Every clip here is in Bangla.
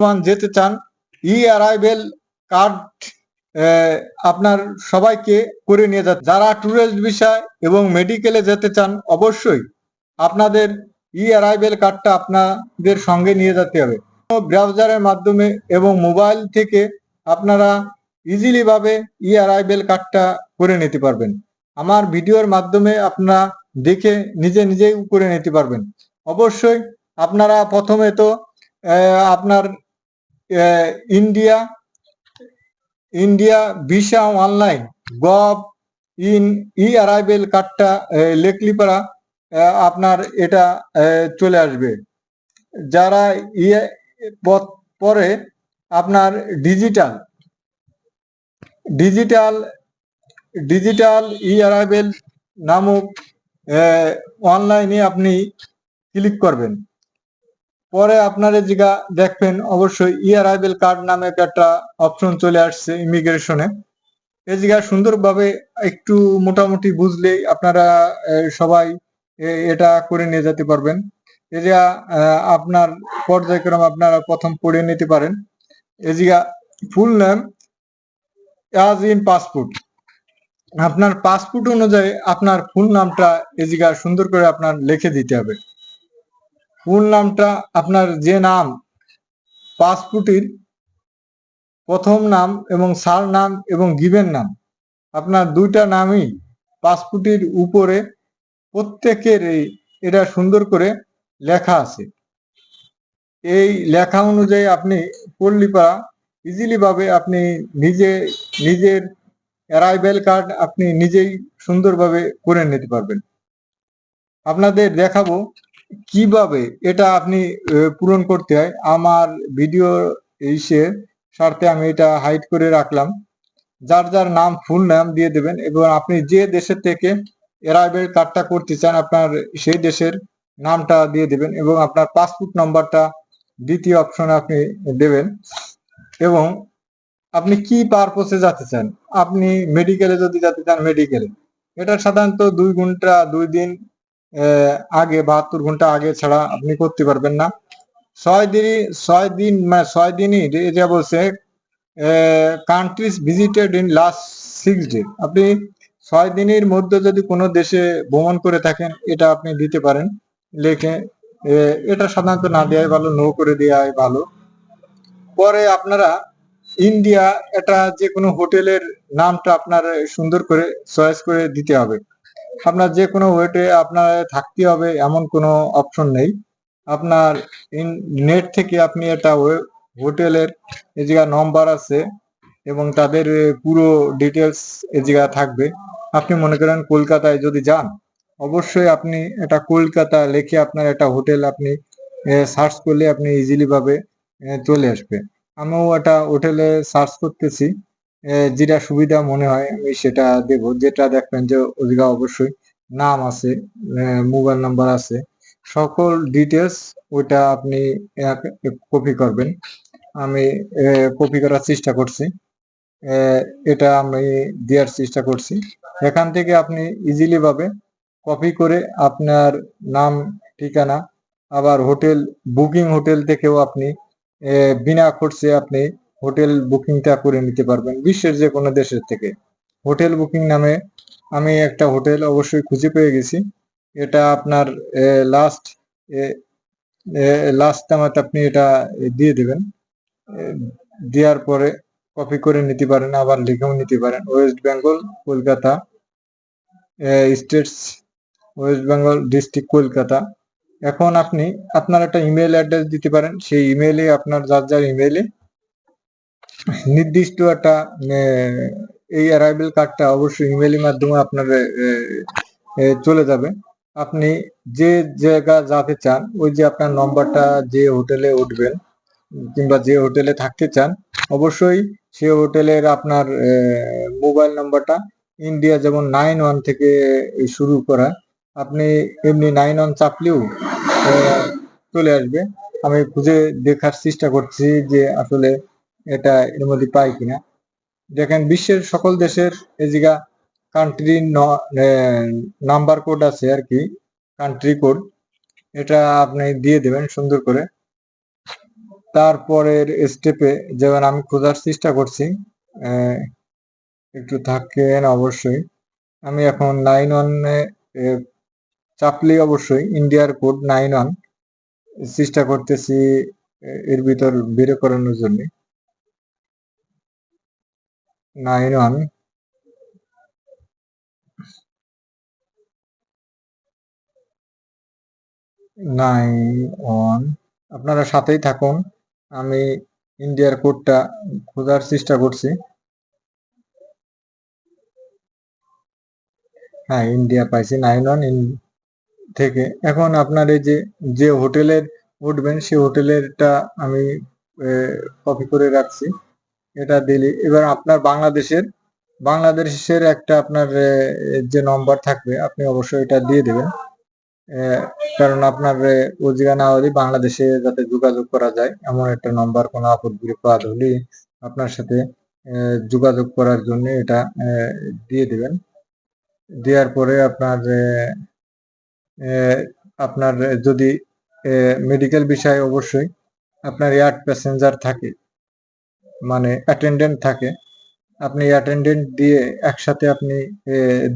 যেতে চান, ই অ্যারাইভেল কার্ড আপনার সবাইকে করে নিয়ে যাচ্ছে। যারা ট্যুরিস্ট বিষয় এবং মেডিকেলে যেতে চান, অবশ্যই আপনাদের ই অ্যারাইভেল কার্ডটা আপনাদের সঙ্গে নিয়ে যেতে হবে। ব্রাউজারের মাধ্যমে এবং মোবাইল থেকে আপনারা ইজিলি ভাবে ই অ্যারাইভেল কার্ডটা করে নিতে পারবেন। আমার ভিডিওর মাধ্যমে আপনারা দেখে নিজে নিজেই করে নিতে পারবেন। অবশ্যই আপনারা প্রথমে তো আপনার India India visa online gov in e arrival কার্ডটা লেখলি পারা আহ, আপনার এটা চলে আসবে। যারা ইয়ে পরে আপনার digital digital digital e arrival নামক অনলাইনে আপনি ক্লিক করবেন। পরে আপনারা যেটা দেখবেন, অবশ্যই ই অ্যারাইভেল কার্ড নামে একটা অপশন চলে আসছে ইমিগ্রেশনে এই জায়গা সুন্দরভাবে একটু মোটামুটি বুঝলেই আপনারা সবাই এটা করে নিয়ে যেতে পারবেন। এই জায়গা আপনার পর্যায়ক্রম আপনারা প্রথম পড়ে নিতে পারেন। এই জায়গা full name as in passport আপনার পাসপোর্ট অনুযায়ী আপনার ফুল নামটা এই জায়গা সুন্দর করে আপনার লিখে দিতে হবে। ফুল নামটা আপনার যে নাম? পাসপোর্টের প্রথম নাম এবং সার নাম এবং গিভেন নাম। আপনার দুইটা নামই পাসপোর্টের উপরে প্রত্যেকের এটা সুন্দর করে লেখা আছে। এই লেখা অনুযায়ী আপনি পল্লীপাড়া ইজিলি ভাবে আপনি নিজে, নিজের অ্যারাইভেল কার্ড আপনি নিজেই সুন্দরভাবে করে নিতে পারবেন। আপনাদের দেখাবো কীভাবে এটা আপনি পূরণ করতে হয়? আমার ভিডিও ইসে স্বার্থে আমি এটা হাইড করে রাখলাম। যার যার নাম ফুল নাম দিয়ে দেবেন এবং আপনি যে দেশের থেকে অ্যারাইভেল কার্ডটা করতে চান, আপনার সেই দেশের নামটা দিয়ে দেবেন এবং আপনার পাসপোর্ট নাম্বারটা দ্বিতীয় অপশনে আপনি দেবেন এবং আপনি কি পারপোসে যেতে চান? আপনি মেডিকেলে যদি যেতে চান মেডিকেলে এটা সাধারণত দুই ঘণ্টা, দুই দিন আগে বাহাত্তর ঘণ্টা আগে ছাড়া আপনি করতে পারবেন না। ছয় দিনই, ছয় দিন মানে ছয় দিনই এটা বলছে countries visited in last six day আপনি ছয় দিনের মধ্যে যদি কোনো দেশে ভ্রমণ করে থাকেন, এটা আপনি দিতে পারেন। লেখে এটা সাধারণত না দেওয়াই ভালো নো করে দেওয়াই ভালো। পরে আপনারা ইন্ডিয়া, এটা যে কোনো হোটেলের নামটা আপনার সুন্দর করে চয়েস করে দিতে হবে। আপনার যে কোনো ওয়েটে আপনার থাকতে হবে এমন কোনো অপশন নেই। আপনার নেট থেকে আপনি এটা হোটেলের এই জায়গা নম্বর আছে এবং তাদের এ, পুরো ডিটেলস এই জায়গা থাকবে। আপনি মনে করেন কলকাতায় যদি যান অবশ্যই আপনি এটা কলকাতা লেখে আপনার একটা হোটেল আপনি সার্চ করলে আপনি ইজিলি ভাবে এ, চলে আসবে। আমিও একটা হোটেলে সার্চ করতেছি। এ, যেটা সুবিধা মনে হয়, আমি সেটা দেব। যেটা দেখবেন যে ওদিকে অবশ্যই নাম আছে মোবাইল নাম্বার আছে। সকল ডিটেলস ওইটা আপনি কপি করবেন। আমি কপি করার চেষ্টা করছি। এটা আমি দেওয়ার চেষ্টা করছি। এখান থেকে আপনি ইজিলি ভাবে কপি করে আপনার নাম, ঠিকানা, আবার হোটেল বুকিং হোটেল থেকেও আপনি বিনা খরচে আপনি হোটেল বুকিংটা করে নিতে পারবেন বিশ্বের যে কোনো দেশের থেকে। হোটেল বুকিং নামে আমি একটা হোটেল অবশ্যই খুঁজে পেয়ে গেছি। এটা আপনার লাস্ট লাস্ট টাইমে আপনি এটা দিয়ে দেবেন। দেওয়ার পরে কপি করে নিতে পারেন, আবার লিখেও নিতে পারেন। West Bengal Kolkata. States West Bengal district Kolkata. এখন আপনি, আপনার একটা ইমেল অ্যাড্রেস দিতে পারেন। সেই ইমেলে আপনার যার যার ইমেলে নির্দিষ্ট একটা এই অ্যারাইভেল কার্ডটা অবশ্যই ইমেলের মাধ্যমে আপনার চলে যাবে। আপনি যে জায়গা যেতে চান, ওই যে আপনার নম্বরটা যে হোটেলে উঠবেন, কিংবা যে হোটেলে থাকতে চান, অবশ্যই সে হোটেলের আপনার মোবাইল নাম্বারটা ইন্ডিয়া যেমন নাইন ওয়ান থেকে শুরু করা, আপনি এমনি নাইন ওয়ান চাপলেও চলে আসবে। আমি খুঁজে দেখার চেষ্টা করছি যে আসলে এটা এর মধ্যে পাই কিনা। দেখেন, বিশ্বের সকল দেশের এই জায়গা কান্ট্রি নাম্বার কোড আছে আর কি কান্ট্রি কোড এটা আপনি দিয়ে দেবেন সুন্দর করে। তারপরের স্টেপে যেমন আমি খোঁজার চেষ্টা করছি একটু থাকেন অবশ্যই। আমি এখন নাইন ওয়ানে চাপলি অবশ্যই ইন্ডিয়ার কোড নাইন ওয়ান চেষ্টা করতেছি এর ভিতর বের করানোর জন্য। Nine one. Nine one. আপনারা সাথেই থাকুন। আমি ইন্ডিয়ার কোডটা খোঁজার চেষ্টা করছি। হ্যাঁ ইন্ডিয়া পাইছি। নাইন ওয়ান থেকে। এখন আপনার এই যে যে হোটেলের উঠবেন সেই হোটেলেরটা আমি কপি করে রাখছি। এটা দিলি। এবার আপনার বাংলাদেশের বাংলাদেশের একটা আপনার যে নম্বর থাকবে, আপনি অবশ্যই এটা দিয়ে দেবেন। কারণ আপনার ওজিগা না হলে বাংলাদেশে যাতে যোগাযোগ করা যায়, এমন একটা নম্বর কোনো আপদ বিপদ হলে আপনার সাথে যোগাযোগ করার জন্য এটা দিয়ে দেবেন। দেওয়ার পরে আপনার আপনার যদি মেডিকেল বিষয়ে অবশ্যই আপনার এয়ার প্যাসেঞ্জার থাকে অ্যাটেন্ডেন্ট থাকে। আপনি অ্যাটেন্ডেন্ট দিয়ে একসাথে আপনি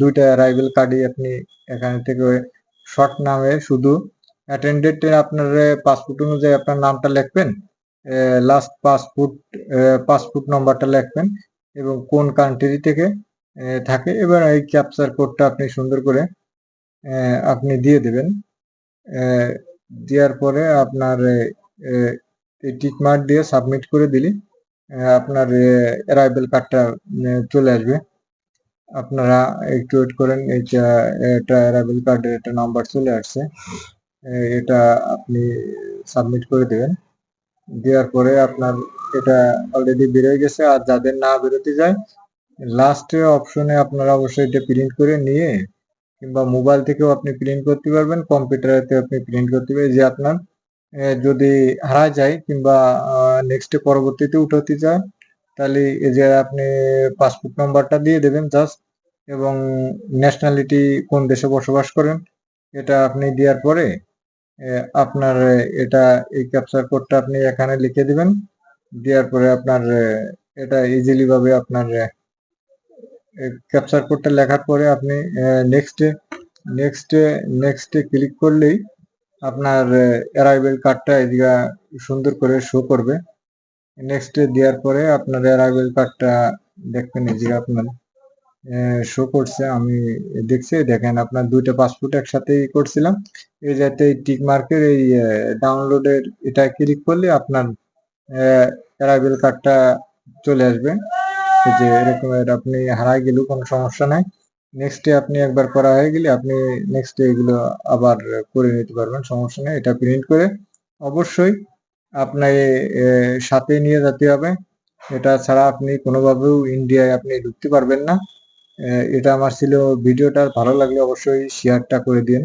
দুইটা অ্যারাইভেল কার্ডই আপনি এখান থেকে শর্ট নামে শুধু অ্যাটেন্ডেন্টে আপনার পাসপোর্ট অনুযায়ী আপনার নামটা লিখবেন লাস্ট পাসপোর্ট পাসপোর্ট নম্বরটা লিখবেন এবং কোন কান্ট্রি থেকে থাকে। এবার এই ক্যাপচার কোডটা আপনি সুন্দর করে আপনি দিয়ে দেবেন। দেওয়ার পরে আপনার এই টিক মার্ক দিয়ে সাবমিট করে দিলি। আপনার অ্যারাইভেল কার্ডটা চলে আসবে। আপনারা একটু ওয়েট করেন এটা এটা অ্যারাইভেল কার্ডের একটা নাম্বার চলে আসছে। এটা আপনি সাবমিট করে দেবেন। দেওয়ার পরে আপনার এটা অলরেডি বেরোয় গেছে, আর যাদের না বেরোতে যায় লাস্টে অপশনে আপনারা অবশ্যই এটা প্রিন্ট করে নিয়ে, কিংবা মোবাইল থেকেও আপনি প্রিন্ট করতে পারবেন কম্পিউটারেতে আপনি প্রিন্ট করতে পারবেন, যে আপনার যদি হারা যায় কিংবা নেক্সটে পরবর্তীতে উঠাতে চান তাহলে এই যে আপনি পাসপোর্ট নাম্বারটা দিয়ে দেবেন জাস্ট এবং ন্যাশনালিটি কোন দেশে বসবাস করেন, এটা আপনি দেওয়ার পরে আপনার, এটা এই ক্যাপচার কোডটা আপনি এখানে লিখে দিবেন, দেওয়ার পরে আপনার এটা ইজিলি ভাবে আপনার ক্যাপচার কোডটা লেখার পরে আপনি নেক্সট নেক্সট নেক্সটে ক্লিক করলেই আপনার অ্যারাইভেল কার্ডটা এদিকে সুন্দর করে শো করবে। নেক্সট দেওয়ার পরে আপনার অ্যারাইভেল কার্ডটা দেখবেন এদিকে আপনার শো করছে। আমি দেখছি, দেখেন আপনার দুইটা পাসপোর্ট একসাথেই করছিলাম। এই যাতে টিক মার্কের এই ডাউনলোডের এটা ক্লিক করলে আপনার অ্যারাইভেল কার্ডটা চলে আসবে। যে এরকমের আপনি হারাই গেলেও কোনো সমস্যা নাই। নেক্সটে আপনি একবার করা হয়ে গেলে আপনি নেক্সটে এগুলো আবার করে নিতে পারবেন সমস্যা নেই এটা প্রিন্ট করে অবশ্যই আপনার আহ, সাথে নিয়ে যেতে হবে। এটা ছাড়া আপনি কোনোভাবেও ইন্ডিয়ায় আপনি ঢুকতে পারবেন না। এটা আমার ছিল ভিডিওটা ভালো লাগলে অবশ্যই শেয়ারটা করে দিন।